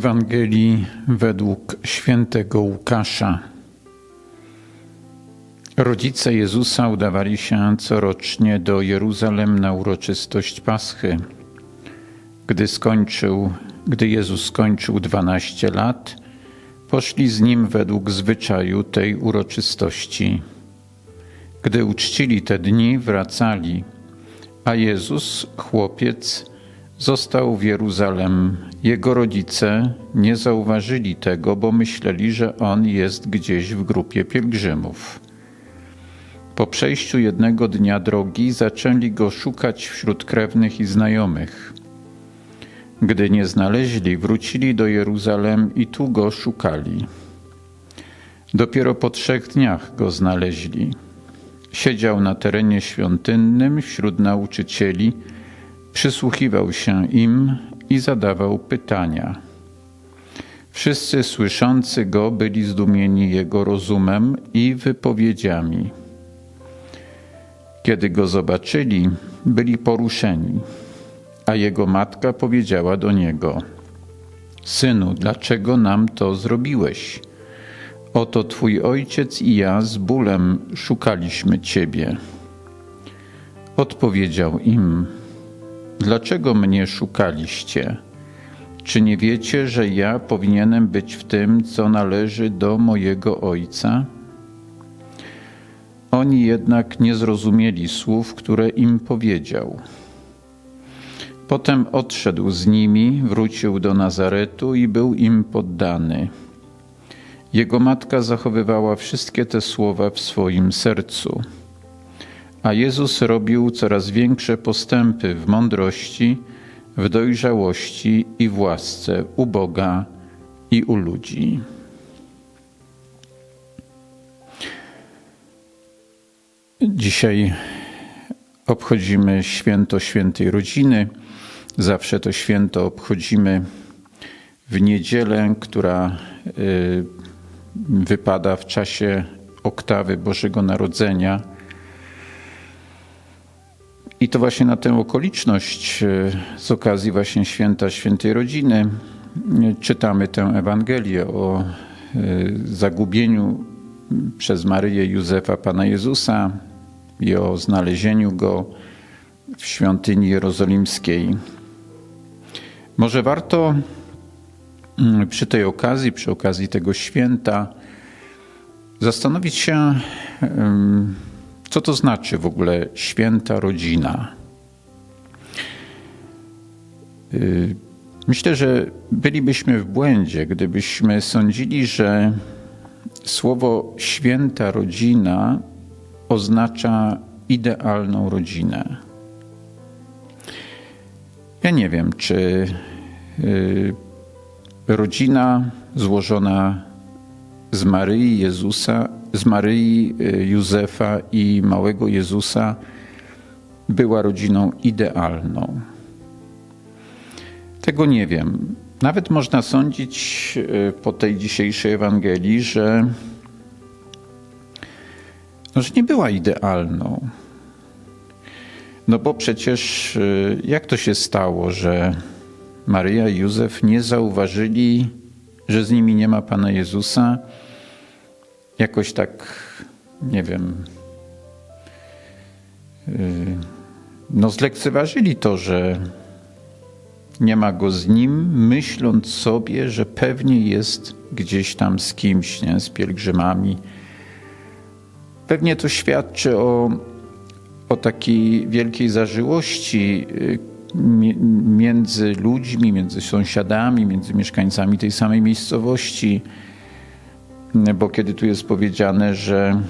Ewangelii według świętego Łukasza. Rodzice Jezusa udawali się corocznie do Jeruzalem na uroczystość Paschy. Gdy skończył, gdy Jezus skończył dwanaście lat, poszli z nim według zwyczaju tej uroczystości. Gdy uczcili te dni, wracali, a Jezus, chłopiec, został w Jeruzalem. Jego rodzice nie zauważyli tego, bo myśleli, że on jest gdzieś w grupie pielgrzymów. Po przejściu jednego dnia drogi zaczęli go szukać wśród krewnych i znajomych. Gdy nie znaleźli, wrócili do Jeruzalem i tu go szukali. Dopiero po trzech dniach go znaleźli. Siedział na terenie świątynnym wśród nauczycieli, przysłuchiwał się im i zadawał pytania. Wszyscy słyszący go byli zdumieni jego rozumem i wypowiedziami. Kiedy go zobaczyli, byli poruszeni, a jego matka powiedziała do niego: Synu, dlaczego nam to zrobiłeś? Oto twój ojciec i ja z bólem szukaliśmy ciebie. Odpowiedział im: Dlaczego mnie szukaliście? Czy nie wiecie, że ja powinienem być w tym, co należy do mojego ojca? Oni jednak nie zrozumieli słów, które im powiedział. Potem odszedł z nimi, wrócił do Nazaretu i był im poddany. Jego matka zachowywała wszystkie te słowa w swoim sercu. A Jezus robił coraz większe postępy w mądrości, w dojrzałości i w łasce u Boga i u ludzi. Dzisiaj obchodzimy święto świętej rodziny. Zawsze to święto obchodzimy w niedzielę, która y, wypada w czasie oktawy Bożego Narodzenia. I to właśnie na tę okoliczność y, z okazji właśnie święta świętej rodziny y, czytamy tę Ewangelię o zagubieniu przez Maryję Józefa Pana Jezusa, i o znalezieniu go w świątyni jerozolimskiej. Może warto mm, przy tej okazji, przy okazji tego święta, zastanowić się, co to znaczy w ogóle święta rodzina. Y, myślę, że bylibyśmy w błędzie, gdybyśmy sądzili, że słowo święta rodzina oznacza idealną rodzinę. Ja nie wiem, czy y, rodzina złożona z Maryi Jezusa, z Maryi y, Józefa i małego Jezusa była rodziną idealną. Tego nie wiem. Nawet można sądzić y, po tej dzisiejszej Ewangelii, że no, że nie była idealną. No bo przecież y, jak to się stało, że Maryja i Józef nie zauważyli, że z nimi nie ma Pana Jezusa? Jakoś tak, nie wiem, y, no zlekceważyli to, że nie ma go z nim, myśląc sobie, że pewnie jest gdzieś tam z kimś, nie? z pielgrzymami Pewnie to świadczy o, o takiej wielkiej zażyłości y, między ludźmi, między sąsiadami, między mieszkańcami tej samej miejscowości, bo kiedy tu jest powiedziane, że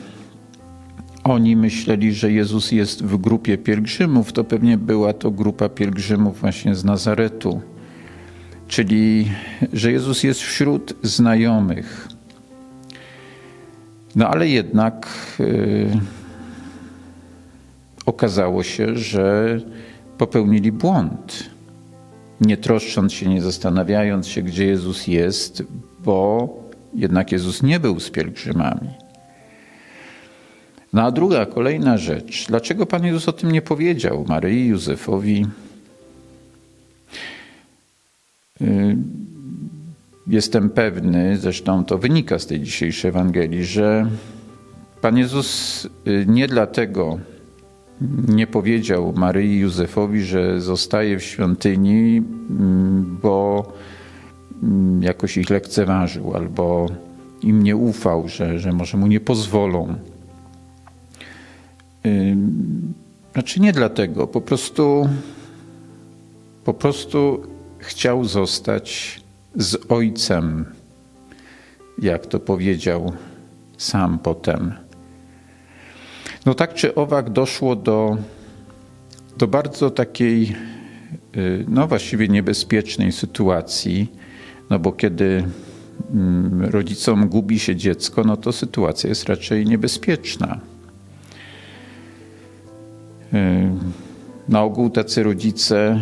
oni myśleli, że Jezus jest w grupie pielgrzymów, to pewnie była to grupa pielgrzymów właśnie z Nazaretu, czyli że Jezus jest wśród znajomych. No ale jednak yy, okazało się, że popełnili błąd. Nie troszcząc się, nie zastanawiając się, gdzie Jezus jest, bo jednak Jezus nie był z pielgrzymami. No a druga, kolejna rzecz. Dlaczego Pan Jezus o tym nie powiedział Maryi, Józefowi? Yy, jestem pewny, zresztą to wynika z tej dzisiejszej Ewangelii, że Pan Jezus y, nie dlatego nie powiedział Maryi Józefowi, że zostaje w świątyni, mm, jakoś ich lekceważył albo im nie ufał, że, że może mu nie pozwolą. Znaczy nie dlatego, po prostu, po prostu chciał zostać z ojcem, jak to powiedział sam potem. No tak czy owak doszło do, do bardzo takiej, y, no właściwie niebezpiecznej sytuacji, no bo kiedy mm, rodzicom gubi się dziecko, no to sytuacja jest raczej niebezpieczna. Y, Na ogół tacy rodzice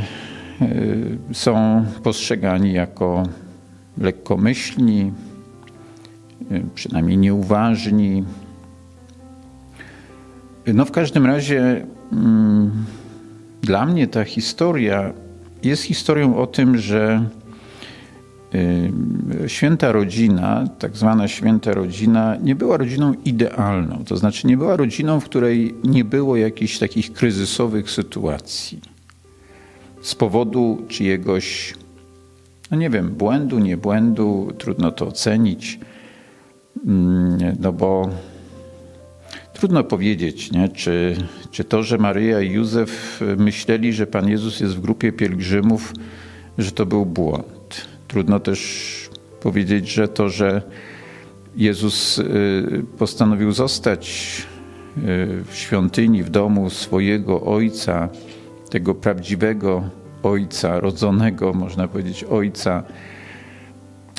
y, są postrzegani jako lekkomyślni, y, przynajmniej nieuważni. No w każdym razie mm, dla mnie ta historia jest historią o tym, że święta rodzina, tak zwana święta rodzina, nie była rodziną idealną. To znaczy nie była rodziną, w której nie było jakichś takich kryzysowych sytuacji z powodu czyjegoś, no nie wiem, błędu, nie błędu, trudno to ocenić, no bo trudno powiedzieć, nie? Czy, czy to, że Maryja i Józef myśleli, że Pan Jezus jest w grupie pielgrzymów, że to był błąd. Trudno też powiedzieć, że to, że Jezus y, postanowił zostać y, w świątyni, w domu swojego ojca, tego prawdziwego ojca, rodzonego, można powiedzieć, ojca,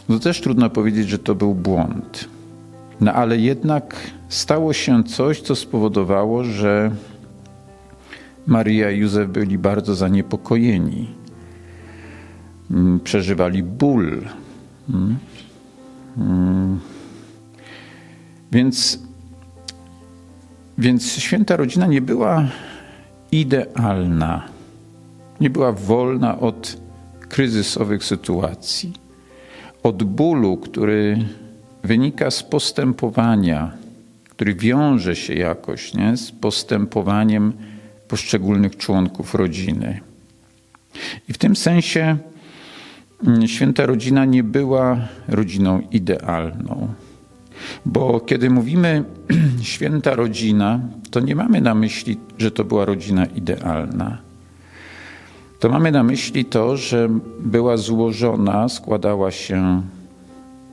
no też trudno powiedzieć, że to był błąd. No ale jednak stało się coś, co spowodowało, że Maria i Józef byli bardzo zaniepokojeni. Mm, Przeżywali ból. Mm. Mm. Więc, więc święta rodzina nie była idealna. Nie była wolna od kryzysowych sytuacji, od bólu, który wynika z postępowania, który wiąże się jakoś nie, z postępowaniem poszczególnych członków rodziny. I w tym sensie święta rodzina nie była rodziną idealną. Bo kiedy mówimy święta rodzina, to nie mamy na myśli, że to była rodzina idealna. To mamy na myśli to, że była złożona, składała się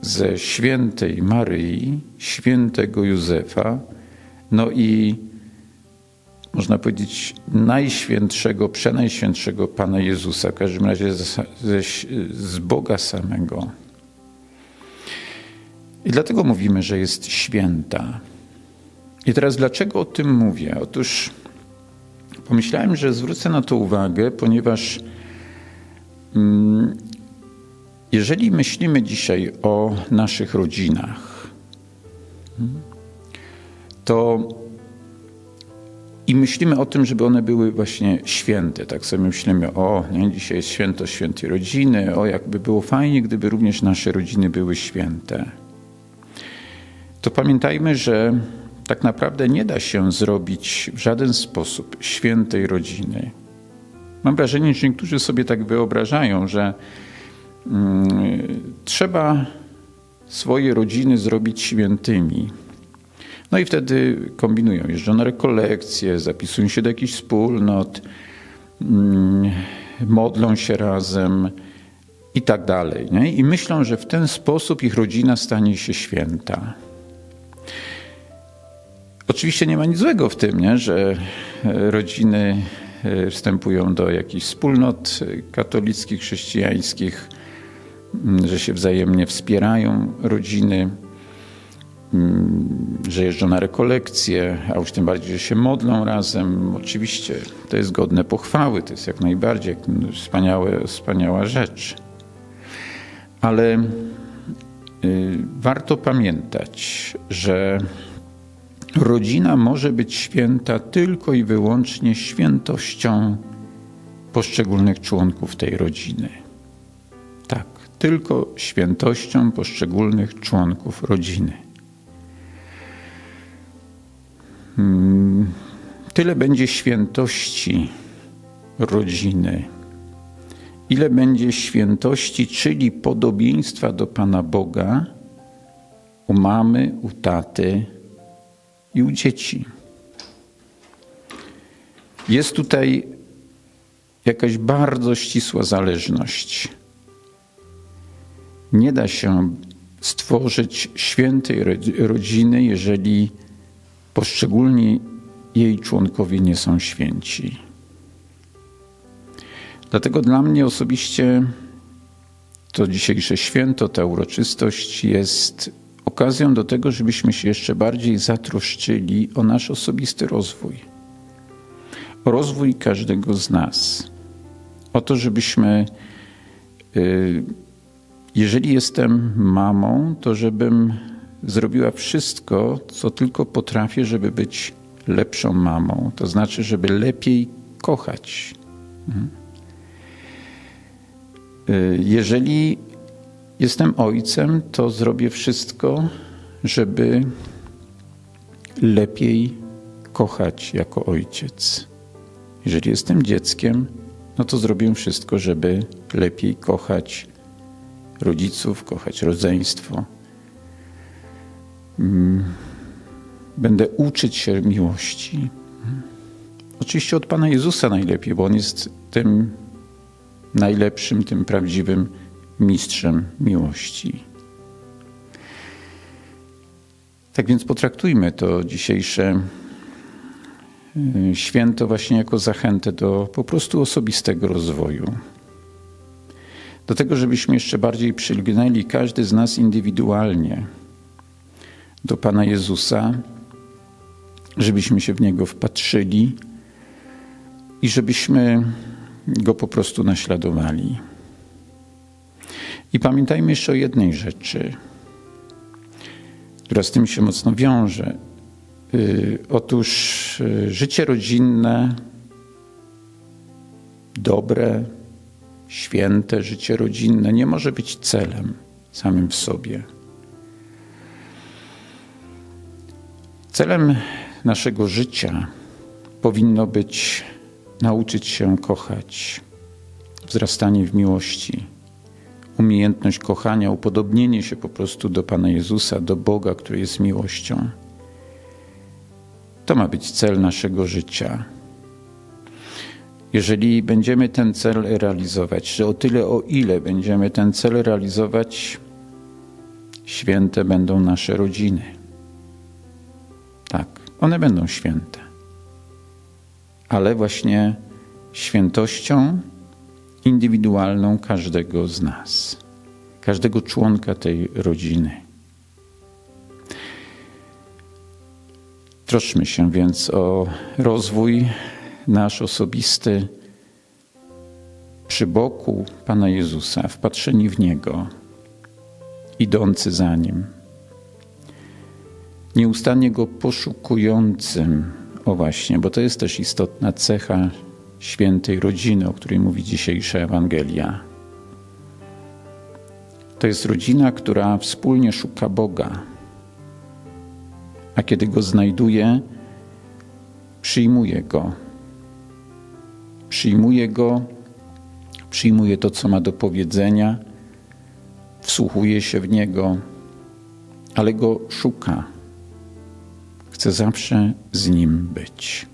ze świętej Maryi, świętego Józefa, no i można powiedzieć najświętszego, przenajświętszego Pana Jezusa, w każdym razie z, z Boga samego. I dlatego mówimy, że jest święta. I teraz dlaczego o tym mówię? Otóż pomyślałem, że zwrócę na to uwagę, ponieważ mm, jeżeli myślimy dzisiaj o naszych rodzinach, to i myślimy o tym, żeby one były właśnie święte. Tak sobie myślimy, o, nie, dzisiaj jest święto świętej rodziny, o, jakby było fajnie, gdyby również nasze rodziny były święte. To pamiętajmy, że tak naprawdę nie da się zrobić w żaden sposób świętej rodziny. Mam wrażenie, że niektórzy sobie tak wyobrażają, że trzeba swoje rodziny zrobić świętymi. No i wtedy kombinują, jeżdżą na rekolekcje, zapisują się do jakichś wspólnot, mm, modlą się razem i tak dalej. Nie? I myślą, że w ten sposób ich rodzina stanie się święta. Oczywiście nie ma nic złego w tym, nie? że rodziny e, wstępują do jakichś wspólnot katolickich, chrześcijańskich, że się wzajemnie wspierają rodziny, że jeżdżą na rekolekcje, a już tym bardziej, że się modlą razem. Oczywiście to jest godne pochwały, to jest jak najbardziej wspaniałe, wspaniała rzecz. Ale y, warto pamiętać, że rodzina może być święta tylko i wyłącznie świętością poszczególnych członków tej rodziny. Tak, tylko świętością poszczególnych członków rodziny. Tyle będzie świętości rodziny, ile będzie świętości, czyli podobieństwa do Pana Boga u mamy, u taty i u dzieci. Jest tutaj jakaś bardzo ścisła zależność. Nie da się stworzyć świętej rodziny, jeżeli poszczególni jej członkowie nie są święci. Dlatego dla mnie osobiście to dzisiejsze święto, ta uroczystość jest okazją do tego, żebyśmy się jeszcze bardziej zatroszczyli o nasz osobisty rozwój. O rozwój każdego z nas. O to, żebyśmy, y, jeżeli jestem mamą, to żebym zrobiła wszystko, co tylko potrafię, żeby być lepszą mamą. To znaczy, żeby lepiej kochać. Mhm. Y, jeżeli jestem ojcem, to zrobię wszystko, żeby lepiej kochać jako ojciec. Jeżeli jestem dzieckiem, no to zrobię wszystko, żeby lepiej kochać rodziców, kochać rodzeństwo. Mm. Będę uczyć się miłości. Oczywiście od Pana Jezusa najlepiej, bo On jest tym najlepszym, tym prawdziwym mistrzem miłości. Tak więc potraktujmy to dzisiejsze y, święto właśnie jako zachętę do po prostu osobistego rozwoju. Do tego, żebyśmy jeszcze bardziej przylgnęli każdy z nas indywidualnie do Pana Jezusa, żebyśmy się w Niego wpatrzyli i żebyśmy Go po prostu naśladowali. I pamiętajmy jeszcze o jednej rzeczy, która z tym się mocno wiąże. Y, otóż y, życie rodzinne, dobre, święte życie rodzinne nie może być celem samym w sobie. Celem naszego życia powinno być nauczyć się kochać, wzrastanie w miłości, umiejętność kochania, upodobnienie się po prostu do Pana Jezusa, do Boga, który jest miłością. To ma być cel naszego życia. Jeżeli będziemy ten cel realizować, że o tyle, o ile będziemy ten cel realizować, święte będą nasze rodziny. One będą święte. Ale właśnie świętością indywidualną każdego z nas, każdego członka tej rodziny. Troszmy się więc o rozwój nasz osobisty przy boku Pana Jezusa, wpatrzeni w Niego, idący za Nim, nieustannie Go poszukującym, o właśnie, bo to jest też istotna cecha świętej rodziny, o której mówi dzisiejsza Ewangelia. To jest rodzina, która wspólnie szuka Boga, a kiedy go znajduje, przyjmuje go. Przyjmuje go, przyjmuje to, co ma do powiedzenia, wsłuchuje się w niego, ale go szuka. Chce zawsze z nim być.